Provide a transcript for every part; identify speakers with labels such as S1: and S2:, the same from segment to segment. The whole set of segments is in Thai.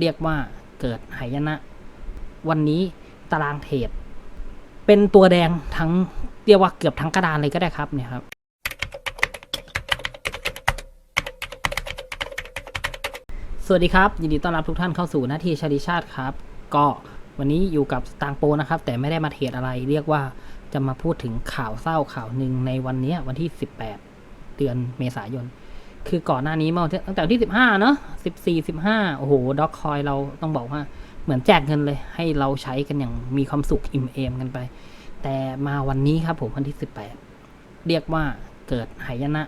S1: เรียกว่าเกิดหายนะ วันนี้ตารางเทรดเป็นตัวแดงทั้งเรียกว่าเกือบทั้งกระดานเลยก็ได้ครับเนี่ยครับ สวัสดีครับ ยินดีต้อนรับทุกท่านเข้าสู่หน้าที่ชาลิชาติครับ ก็วันนี้อยู่กับสตางค์โปนะครับ แต่ไม่ได้มาเทรดอะไร เรียกว่าจะมาพูดถึงข่าวเศร้าข่าวหนึ่งในวันนี้วันที่ 18 เดือนเมษายน คือก่อนหน้านี้เมื่อวันที่ตั้งแต่วันที่15เนอะ14 15โอ้โหด็อกคอยเราต้องบอกว่า เหมือนแจกเงินเลย ให้เราใช้กันอย่างมีความสุขอิ่มเอมกันไป แต่มาวันนี้ครับผมวันที่18เรียกว่าเกิดหายนะ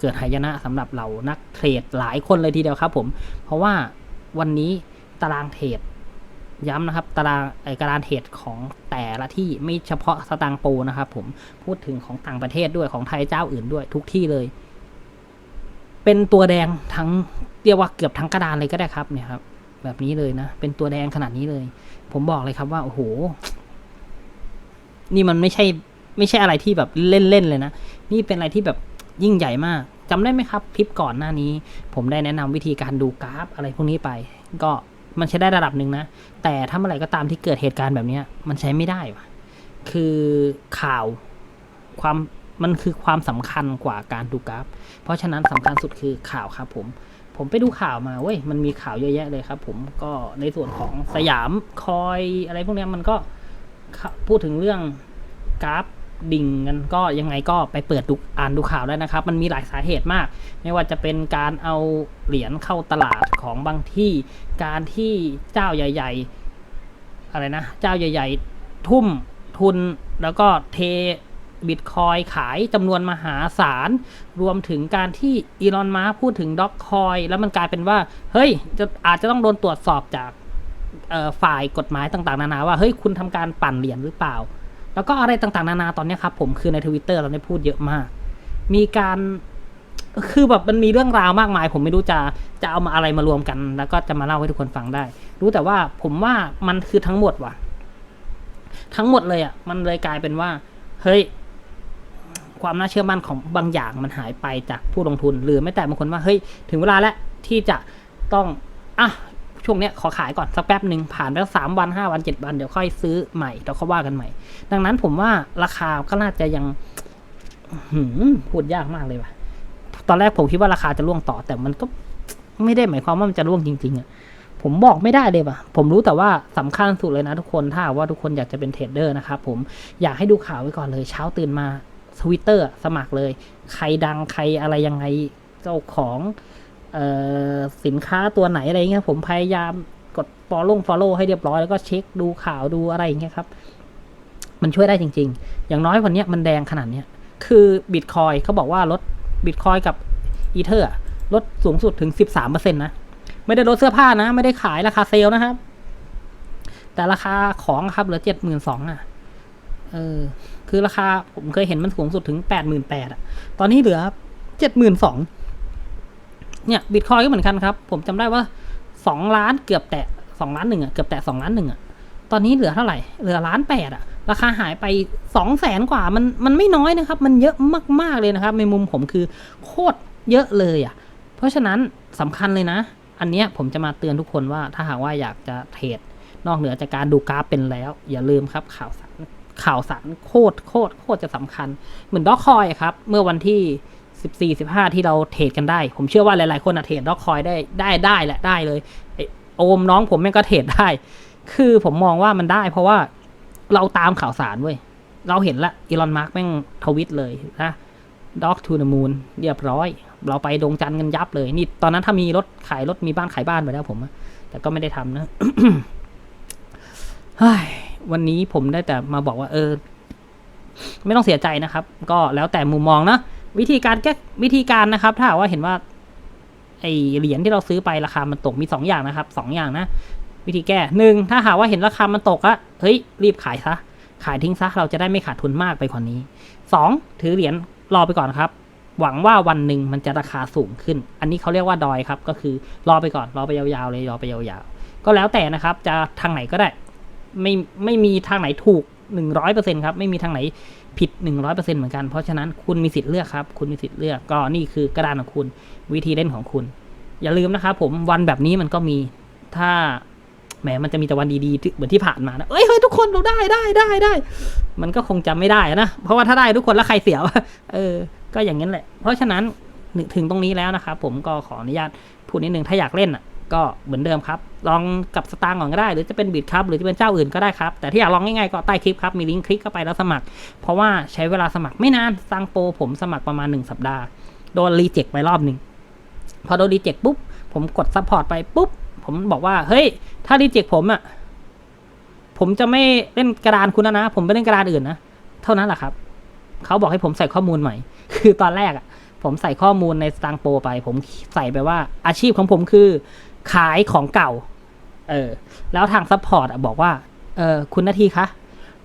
S1: เกิดหายนะสำหรับเรานักเทรดหลายคนเลยทีเดียวครับ ผม เพราะว่าวันนี้ตารางเทรดย้ำนะครับตารางไอ้ตารางเทรดของแต่ละที่ไม่เฉพาะสตางโปนะครับผมพูดถึงของต่างประเทศด้วยของไทยเจ้าอื่นด้วยทุกที่เลย เป็นตัวแดงทั้งเรียกว่าเกือบทั้งกระดานเลยก็ได้ครับเนี่ยครับ แบบนี้เลยนะ เป็นตัวแดงขนาดนี้เลย ผมบอกเลยครับว่าโอ้โห นี่มันไม่ใช่ ไม่ใช่อะไรที่แบบเล่นๆเลยนะ นี่เป็นอะไรที่แบบยิ่งใหญ่มากจำได้ไหมครับคลิปก่อนหน้านี้ ผมได้แนะนำวิธีการดูกราฟอะไรพวกนี้ไป ก็มันใช้ได้ระดับหนึ่งนะ แต่ถ้าเมื่อไหร่ก็ตามที่เกิดเหตุการณ์แบบนี้มันใช้ไม่ได้วะคือข่าวความ มันคือความสำคัญกว่าการดูกราฟ เพราะฉะนั้นสำคัญสุดคือข่าวครับผม ผมไปดูข่าวมาเว้ย มันมีข่าวเยอะแยะเลยครับ ผมก็ในส่วนของสยามคอยอะไรพวกนี้มันก็พูดถึงเรื่องกราฟดิ่งกันก็ยังไงก็ไปเปิดดูอ่านดูข่าวได้นะครับ มันมีหลายสาเหตุมาก ไม่ว่าจะเป็นการเอาเหรียญเข้าตลาดของบางที่ การที่เจ้าใหญ่ ๆ อะไรนะ เจ้าใหญ่ ๆ ทุ่มทุนแล้วก็เท บิตคอยขายจำนวนมหาศาล รวมถึงการที่อีลอนมาพูดถึงด็อกคอยแล้วมันกลายเป็นว่า เฮ้ยจะอาจจะต้องโดนตรวจสอบจากฝ่ายกฎหมายต่างๆ นานาว่า เฮ้ย คุณทำการปั่นเหรียญหรือเปล่า แล้วก็อะไรต่างๆ นานาตอนนี้ครับ ผมคือในทวิตเตอร์เราได้พูดเยอะมาก มีการคือแบบมันมีเรื่องราวมากมาย ผมไม่รู้จะจะเอามาอะไรมารวมกัน แล้วก็จะมาเล่าให้ทุกคนฟังได้ รู้แต่ว่าผมว่ามันคือทั้งหมดว่ะ ทั้งหมดเลยอะมันเลยกลายเป็นว่า เฮ้ย ความน่าเชื่อมั่นของบางอย่างมันหายไปจากผู้ลงทุน หรือไม่แต่บางคนว่าเฮ้ยถึงเวลาแล้วที่จะต้องอะช่วงเนี้ยขอขายก่อนสักแป๊บหนึ่งผ่านไปสามวันห้าวันเจ็ดวันเดี๋ยวค่อยซื้อใหม่เดี๋ยวเขาว่ากันใหม่ ดังนั้นผมว่าราคาก็น่าจะยังหืมพูดยากมากเลยว่ะ ตอนแรกผมคิดว่าราคาจะร่วงต่อ แต่มันก็ไม่ได้หมายความว่ามันจะร่วงจริง ๆอะผมบอกไม่ได้เลยว่ะ ผมรู้แต่ว่าสำคัญสุดเลยนะทุกคน ถ้าว่าทุกคนอยากจะเป็นเทรดเดอร์นะครับผม อยากให้ดูข่าวไว้ก่อนเลย เช้าตื่นมา ทวิตเตอร์สมัครเลย ใครดังใครอะไรยังไงเจ้าของสินค้าตัวไหนอะไรเงี้ยผมพยายามกด follow follow ให้เรียบร้อยแล้วก็เช็คดูข่าวดูอะไรอย่างเงี้ยครับ มันช่วยได้จริง ๆ อย่างน้อยวันนี้มันแดงขนาดเนี้ยคือบิตคอยเขาบอกว่าลดบิตคอยกับอีเทอร์ลดสูงสุดถึงสิบสามเปอร์เซ็นต์นะ ไม่ได้ลดเสื้อผ้านะ ไม่ได้ขายราคาเซลล์นะครับ แต่ราคาของครับเหลือเจ็ดหมื่นสองอะ เออ คือราคาผมเคยเห็นมันสูงสุดถึงแปดหมื่นแปดอะตอนนี้เหลือเจ็ดหมื่นสองเนี่ยบิตคอยก็เหมือนกันครับ ผมจำได้ว่าสองล้านเกือบแตะสองล้านหนึ่งอะเกือบแตะสองล้านหนึ่งอะตอนนี้เหลือเท่าไหร่ เหลือล้านแปดอะราคาหายไปสองแสนกว่ามันมันไม่น้อยนะครับ มันเยอะมากๆเลยนะครับ ในมุมผมคือโคตรเยอะเลยอะเพราะฉะนั้นสำคัญเลยนะ อันเนี้ยผมจะมาเตือนทุกคนว่าถ้าหากว่าอยากจะเทรดนอกเหนือจากการดูกราฟเป็นแล้ว อย่าลืมครับข่าวสาร ข่าวสารโคตรโคตรโคตรจะสำคัญ เหมือนด็อกคอยครับ เมื่อวันที่สิบสี่สิบห้าที่เราเทรดกันได้ ผมเชื่อว่าหลาย ๆ คนอะเทรดด็อกคอยได้ได้ได้แหละได้เลยโอมน้องผมแม่งก็เทรดได้ คือผมมองว่ามันได้ เพราะว่าเราตามข่าวสารเว้ยเราเห็นละอีลอนมาร์กแม่งทวิตเลยนะด็อกทูนมูนเรียบร้อย เราไปดวงจันทร์กันยับเลยนี่ตอนนั้นถ้ามีรถขายรถมีบ้านขายบ้านไปแล้วผมแต่ก็ไม่ได้ทำนะ วันนี้ผมได้แต่มาบอกว่าเออ ไม่ต้องเสียใจนะครับ ก็แล้วแต่มุมมองนะวิธีการแก้วิธีการนะครับ ถ้าว่าเห็นว่าไอเหรียญที่เราซื้อไปราคามันตกมีสองอย่างนะครับสองอย่างนะ วิธีแก้หนึ่งถ้าหากว่าเห็นราคามันตกอะเฮ้ยรีบขายซะขายทิ้งซะเราจะได้ไม่ขาดทุนมากไปกว่านี้สองถือเหรียญรอไปก่อนครับ หวังว่าวันหนึ่งมันจะราคาสูงขึ้น อันนี้เขาเรียกว่าดอยครับ ก็คือรอไปก่อนรอไปยาวๆเลยรอไปยาวๆก็แล้วแต่นะครับ จะทางไหนก็ได้ ไม่ไม่มีทางไหนถูกหนึ่งร้อยเปอร์เซ็นครับไม่มีทางไหนผิดหนึ่งร้อยเปอร์เซ็นเหมือนกันเพราะฉะนั้นคุณมีสิทธิ์เลือกครับ คุณมีสิทธิ์เลือกก็นี่คือกระดานของคุณ วิธีเล่นของคุณ อย่าลืมนะครับผมวันแบบนี้มันก็มีถ้าแหมมันจะมีแต่วันดีๆที่เหมือนที่ผ่านมานะเอ้ยเฮ้ยทุกคนเราได้ได้ได้ได้ มันก็คงจำไม่ได้นะ เพราะว่าถ้าได้ทุกคนแล้วใครเสียวเออ ก็อย่างนั้นแหละ เพราะฉะนั้นถึงตรงนี้แล้วนะครับผมก็ขออนุญาตพูดนิดนึงถ้าอยากเล่นอะ ก็เหมือนเดิมครับ ลองกับสตางค์ก่อนก็ได้ หรือจะเป็นบิตครับหรือจะเป็นเจ้าอื่นก็ได้ครับ แต่ที่อยากลองง่ายๆก็ใต้คลิปครับ มีลิงก์คลิกเข้าไปแล้วสมัคร เพราะว่าใช้เวลาสมัครไม่นานสร้างโปรผมสมัครประมาณหนึ่งสัปดาห์ โดนรีเจ็คไปรอบหนึ่งพอโดนรีเจ็คปุ๊บ ผมกดซัพพอร์ตไปปุ๊บ ผมบอกว่า เฮ้ย ถ้ารีเจ็คผมอะผมจะไม่เล่นกระดานคุณนะ ผมไปเล่นกระดานอื่นนะ เท่านั้นแหละครับ เขาบอกให้ผมใส่ข้อมูลใหม่ คือตอนแรกอะผมใส่ข้อมูลในสตางโปรไป ผมใส่ไปว่าอาชีพของผมคือ ขายของเก่า เออ แล้วทางซัพพอร์ตบอกว่า เออ คุณนาทีคะ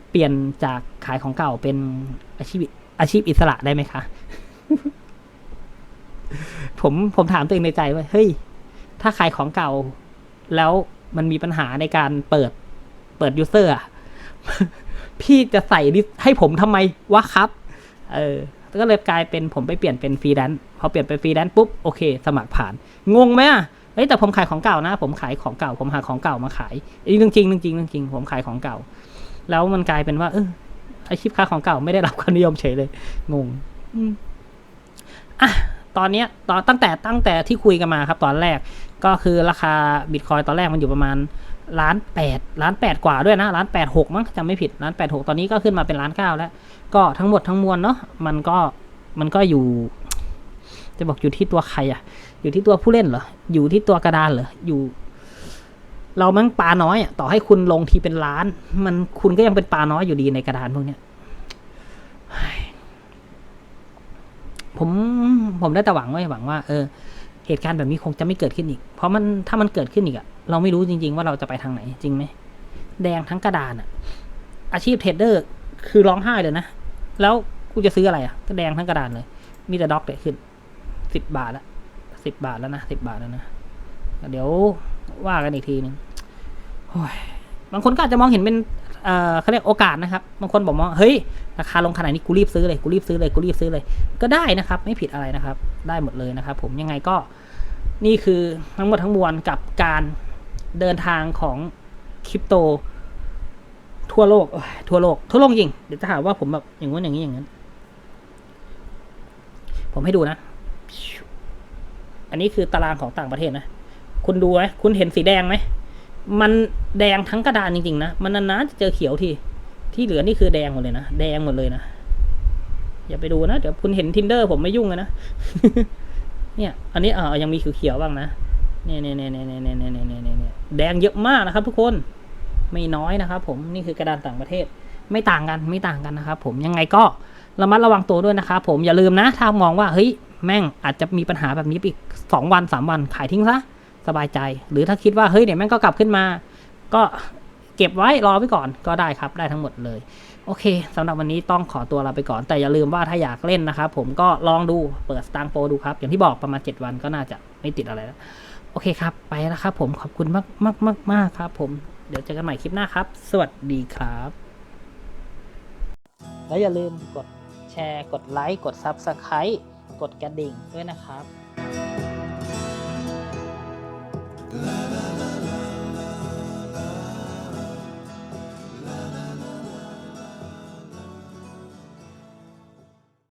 S1: เปลี่ยนจากขายของเก่าเป็นอาชีพอาชีพอิสระได้ไหมคะ ผมผมถามตัวเองในใจว่า เฮ้ย ถ้าขายของเก่า แล้วมันมีปัญหาในการเปิด เปิดยูเซอร์อะพี่จะใส่ให้ผมทำไมวะครับ เออ ก็เลยกลายเป็นผมไปเปลี่ยนเป็นฟรีแลนซ์พอเปลี่ยนเป็นฟรีแลนซ์ปุ๊บโอเค สมัครผ่านงงไหมอะเฮ้แต่ผมขายของเก่านะ ผมขายของเก่า ผมหาของเก่ามาขายเรื่องจริงเรื่องจริงจริงผมขายของเก่า แล้วมันกลายเป็นว่าเอออาชีพค้าของเก่าไม่ได้รับความนิยมเฉยเลย งงอะตอนเนี้ยตอนตั้งแต่ตั้งแต่ที่คุยกันมาครับ ตอนแรก ก็คือราคาบิตคอยตอนแรกมันอยู่ประมาณล้านแปดล้านแปดกว่าด้วยนะล้านแปดหกมั้งจำไม่ผิดล้านแปดหกตอนนี้ก็ขึ้นมาเป็นล้านเก้าแล้ว ก็ทั้งหมดทั้งมวลเนาะมันก็มันก็อยู่ จะบอกอยู่ที่ตัวใครอะอยู่ที่ตัวผู้เล่นเหรออยู่ที่ตัวกระดานเหรออยู่เรามั้งปลาน้อยอะต่อให้คุณลงทีเป็นล้าน มันคุณก็ยังเป็นปลาน้อยอยู่ดีในกระดานพวกเนี้ยเฮ้ยผมผมได้แต่หวังไว้หวังว่า เออ เหตุการณ์แบบนี้คงจะไม่เกิดขึ้นอีก เพราะมันถ้ามันเกิดขึ้นอีกอะเราไม่รู้จริง ๆ ว่าเราจะไปทางไหนจริงไหมแดงทั้งกระดานอะอาชีพเทรดเดอร์คือร้องไห้เลยนะ แล้วกูจะซื้ออะไรอะก็แดงทั้งกระดานเลย มีแต่ด็อกเด็ขึ้นสิบบาทละสิบบาทแล้วนะสิบบาทแล้วนะเดี๋ยวว่ากันอีกทีหนึ่งโอ้ยบางคนก็อาจจะมองเห็นเป็นเอ่อเขาเรียกโอกาสนะครับ บางคนบอกว่าเฮ้ย ราคาลงขนาดนี้กูรีบซื้อเลย กูรีบซื้อเลย กูรีบซื้อเลย ก็ได้นะครับ ไม่ผิดอะไรนะครับ ได้หมดเลยนะครับ ผม ยังไงก็ นี่คือทั้งหมดทั้งมวลกับการเดินทางของคริปโต ทั่วโลกทั่วโลก ทั่วโลกจริง เดี๋ยวจะหาว่าผมแบบอย่างนู้นอย่างนี้อย่างนั้น ผมให้ดูนะ อันนี้คือตารางของต่างประเทศนะ คุณดูไหมคุณเห็นสีแดงไหม มันแดงทั้งกระดานจริงๆนะ มันนานๆจะเจอเขียวทีที่เหลือนี่คือแดงหมดเลยนะ แดงหมดเลยนะ อย่าไปดูนะ เดี๋ยวคุณเห็นทินเดอร์ผมไม่ยุ่งเลยนะ เนี่ยอันนี้เออยังมีเขียวๆบ้างนะเนี่ยเนี่ยเนี่ยเนี่ยเนี่ยเนี่ยเนี่ยเนี่ยเนี่ยแดงเยอะมากนะครับ ทุกคนไม่น้อยนะครับ ผมนี่คือกระดานต่างประเทศไม่ต่างกันไม่ต่างกันนะครับ ผมยังไงก็ระมัดระวังตัวด้วยนะครับผมอย่าลืมนะ ถ้ามองว่าเฮ้ยแม่งอาจจะมีปัญหาแบบนี้อีกสองวันสามวันขายทิ้งซะสบายใจ หรือถ้าคิดว่าเฮ้ยเดี๋ยวแม่งก็กลับขึ้นมา ก็เก็บไว้รอไว้ก่อนก็ได้ครับ ได้ทั้งหมดเลย โอเคสำหรับวันนี้ต้องขอตัวลาไปก่อนแต่อย่าลืมว่าถ้าอยากเล่นนะครับผมก็ลองดูเปิดสตางโปดูครับ อย่างที่บอกประมาณ 7 วันก็น่าจะไม่ติดอะไรแล้วโอเคครับ ไปแล้วครับผมขอบคุณมากมากมากมากครับผมเดี๋ยวเจอกันใหม่คลิปหน้าครับ สวัสดีครับ แล้วอย่าลืมกดแชร์กดไลค์กด Subscribe กดกระดิ่งด้วยนะครับ
S2: La la